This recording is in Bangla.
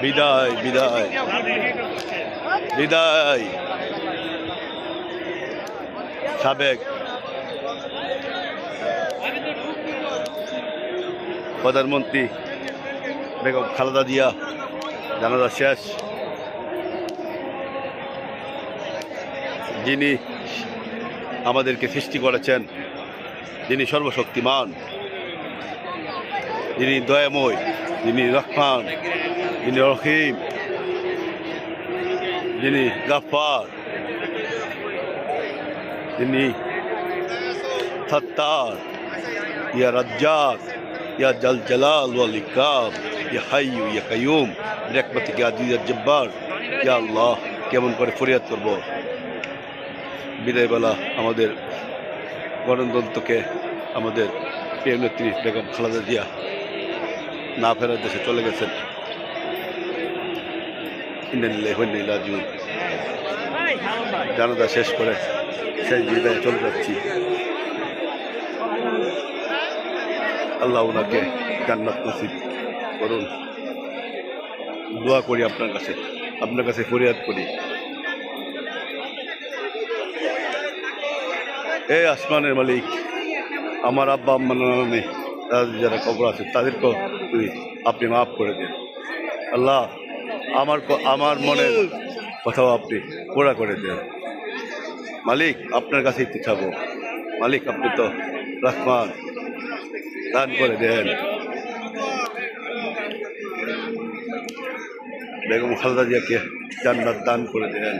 বিদায় বিদায়। বিদায়। সাবেক। প্রধানমন্ত্রী বেগম খালেদা জিয়া, জানাজা শেষ। যিনি আমাদেরকে সৃষ্টি করেছেন যিনি সর্বশক্তিমান। যিনি দয়াময়। যিনি রহমান যিনি রহিম যিনি গাফার যিনি সত্তার ইয়া রাজ্জাক ইয়া জল জালাল ওয়াল ইকরাম ইয়া হাইয়ু ইয়া কাইয়ুম বিরহমাতিকা আজিজ জব্বার ইয়া আল্লাহ কেমন করে ফরিয়াদ করব? বিদায়বেলা আমাদের গণতন্ত্রকে আমাদের প্রিয় নেত্রী বেগম খালেদা জিয়া না ফেরার দেশে চলে গেছেন। ইন্দিল্লাহিন জানাজা শেষ করে শেষ বিদায় চলে যাচ্ছি। আল্লাহ ওনাকে জান্নাত নসিব করুন। দোয়া করি আপনার কাছে। আপনার কাছে ফরিয়াদ করি। এই আসমানের মালিক, আমার আব্বা আম্মার নামে যারা কবর আছে, তাদেরকেও তুই আপনি মাফ করে দিন। আল্লাহ, আমার আমার মনের কথাও আপনি পোড়া করে দেন। মালিক, আপনার কাছে তো খাব মালিক, আপনি তো রহমান। দান করে দেন। বেগম খালদা জিয়াকে জান্নার দান করে দেন।